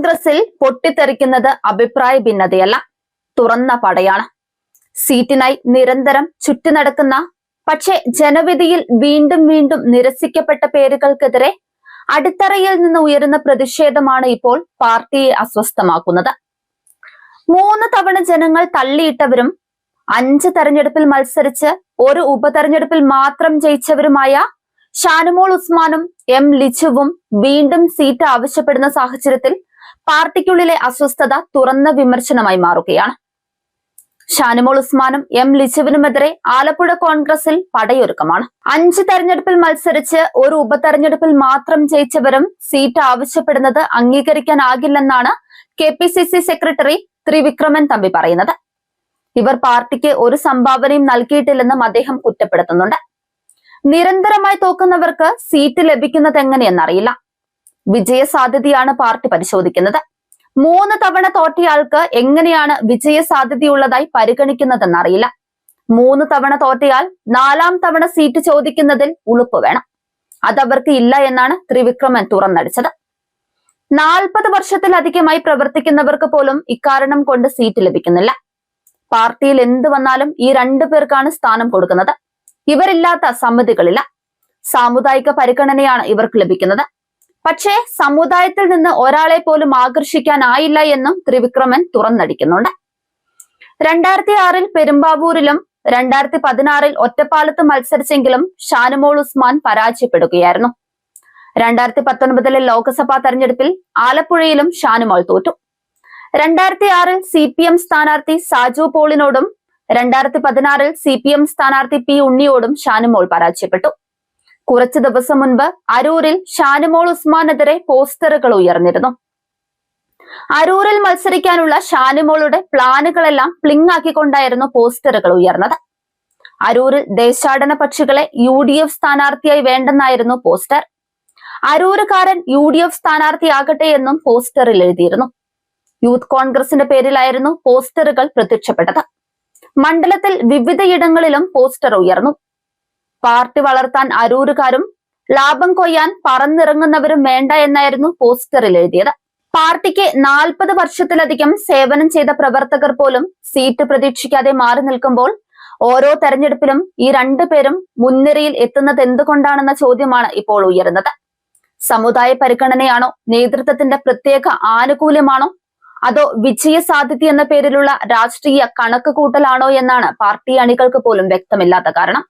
കോൺഗ്രസിൽ പൊട്ടിത്തെറിക്കുന്നത് അഭിപ്രായ ഭിന്നതയല്ല. തുറന്ന പടയാണ്. സീറ്റിനായി നിരന്തരം ചുറ്റി നടക്കുന്ന പക്ഷെ ജനവിധിയിൽ വീണ്ടും വീണ്ടും നിരസിക്കപ്പെട്ട പേരുകൾക്കെതിരെ അടിത്തറയിൽ നിന്ന് ഉയരുന്ന പ്രതിഷേധമാണ് ഇപ്പോൾ പാർട്ടിയെ അസ്വസ്ഥമാക്കുന്നത്. മൂന്ന് തവണ ജനങ്ങൾ തള്ളിയിട്ടവരും അഞ്ച് തെരഞ്ഞെടുപ്പിൽ മത്സരിച്ച് ഒരു ഉപതെരഞ്ഞെടുപ്പിൽ മാത്രം ജയിച്ചവരുമായ ഷാനുമോൾ ഉസ്മാനും എം ലിച്ചുവും വീണ്ടും സീറ്റ് ആവശ്യപ്പെടുന്ന സാഹചര്യത്തിൽ പാർട്ടിക്കുള്ളിലെ അസ്വസ്ഥത തുറന്ന വിമർശനമായി മാറുകയാണ്. ഷാനിമോൾ ഉസ്മാനും എം ലിച്ചുവിനുമെതിരെ ആലപ്പുഴ കോൺഗ്രസിൽ പടയൊരുക്കമാണ്. അഞ്ച് തെരഞ്ഞെടുപ്പിൽ മത്സരിച്ച് ഒരു ഉപതെരഞ്ഞെടുപ്പിൽ മാത്രം ജയിച്ചവരും സീറ്റ് ആവശ്യപ്പെടുന്നത് അംഗീകരിക്കാനാകില്ലെന്നാണ് K P C C secretary Thrivikraman Thampi പറയുന്നത്. ഇവർ പാർട്ടിക്ക് ഒരു സംഭാവനയും നൽകിയിട്ടില്ലെന്നും അദ്ദേഹം കുറ്റപ്പെടുത്തുന്നുണ്ട്. നിരന്തരമായി തോക്കുന്നവർക്ക് സീറ്റ് ലഭിക്കുന്നത് എങ്ങനെയെന്നറിയില്ല. വിജയ സാധ്യതയാണ് പാർട്ടി പരിശോധിക്കുന്നത്. മൂന്ന് തവണ തോറ്റയാൾക്ക് എങ്ങനെയാണ് വിജയസാധ്യതയുള്ളതായി പരിഗണിക്കുന്നതെന്നറിയില്ല മൂന്ന് തവണ തോറ്റയാൽ നാലാം തവണ സീറ്റ് ചോദിക്കുന്നതിൽ ഉളുപ്പ് വേണം. അതവർക്ക് ഇല്ല എന്നാണ് ത്രിവിക്രമൻ തുറന്നടിച്ചത്. നാൽപ്പത് വർഷത്തിലധികമായി പ്രവർത്തിക്കുന്നവർക്ക് പോലും ഇക്കാരണം കൊണ്ട് സീറ്റ് ലഭിക്കുന്നില്ല. പാർട്ടിയിൽ എന്ത് വന്നാലും ഈ രണ്ടു പേർക്കാണ് സ്ഥാനം കൊടുക്കുന്നത്. ഇവരില്ലാത്ത സമിതികളില്ല. സാമുദായിക പരിഗണനയാണ് ഇവർക്ക് ലഭിക്കുന്നത്. പക്ഷേ സമുദായത്തിൽ നിന്ന് ഒരാളെ പോലും ആകർഷിക്കാനായില്ല എന്നും ത്രിവിക്രമൻ തുറന്നടിക്കുന്നുണ്ട്. രണ്ടായിരത്തി ആറിൽ പെരുമ്പാവൂരിലും രണ്ടായിരത്തി പതിനാറിൽ ഒറ്റപ്പാലത്ത് മത്സരിച്ചെങ്കിലും ഷാനുമോൾ ഉസ്മാൻ പരാജയപ്പെടുകയായിരുന്നു. രണ്ടായിരത്തി പത്തൊൻപതിലെ ലോക്സഭാ തെരഞ്ഞെടുപ്പിൽ ആലപ്പുഴയിലും ഷാനുമോൾ തോറ്റു. രണ്ടായിരത്തി ആറിൽ സി പി എം സ്ഥാനാർത്ഥി സാജു പോളിനോടും രണ്ടായിരത്തി പതിനാറിൽ സി പി എം സ്ഥാനാർത്ഥി പി ഉണ്ണിയോടും ഷാനുമോൾ പരാജയപ്പെട്ടു. കുറച്ചു ദിവസം മുൻപ് അരൂരിൽ ഷാനുമോൾ ഉസ്മാനെതിരെ പോസ്റ്ററുകൾ ഉയർന്നിരുന്നു. അരൂരിൽ മത്സരിക്കാനുള്ള ഷാനുമോളുടെ പ്ലാനുകളെല്ലാം പ്ലിങ് ആക്കിക്കൊണ്ടായിരുന്നു പോസ്റ്ററുകൾ ഉയർന്നത്. അരൂരിൽ ദേശാടന പക്ഷികളെ യു ഡി എഫ് സ്ഥാനാർത്ഥിയായി വേണ്ടെന്നായിരുന്നു പോസ്റ്റർ. അരൂരുകാരൻ യു ഡി എഫ് സ്ഥാനാർത്ഥിയാകട്ടെ എന്നും പോസ്റ്ററിൽ എഴുതിയിരുന്നു. യൂത്ത് കോൺഗ്രസിന്റെ പേരിലായിരുന്നു പോസ്റ്ററുകൾ പ്രത്യക്ഷപ്പെട്ടത്. മണ്ഡലത്തിൽ വിവിധയിടങ്ങളിലും പോസ്റ്റർ ഉയർന്നു. പാർട്ടി വളർത്താൻ അരൂരുകാരും ലാഭം കൊയ്യാൻ പറന്നിറങ്ങുന്നവരും വേണ്ട എന്നായിരുന്നു പോസ്റ്ററിൽ എഴുതിയത്. പാർട്ടിക്ക് നാൽപ്പത് വർഷത്തിലധികം സേവനം ചെയ്ത പ്രവർത്തകർ പോലും സീറ്റ് പ്രതീക്ഷിക്കാതെ മാറി നിൽക്കുമ്പോൾ ഓരോ തെരഞ്ഞെടുപ്പിലും ഈ രണ്ടു പേരും മുൻനിരയിൽ എത്തുന്നത് എന്തുകൊണ്ടാണെന്ന ചോദ്യമാണ് ഇപ്പോൾ ഉയരുന്നത്. സമുദായ പരിഗണനയാണോ നേതൃത്വത്തിന്റെ പ്രത്യേക ആനുകൂല്യമാണോ? അതോ വിജയ സാധ്യത എന്ന പേരിലുള്ള രാഷ്ട്രീയ കണക്ക് കൂട്ടലാണോ എന്നാണ് പാർട്ടി അണികൾക്ക് പോലും വ്യക്തമില്ലാത്ത കാരണം.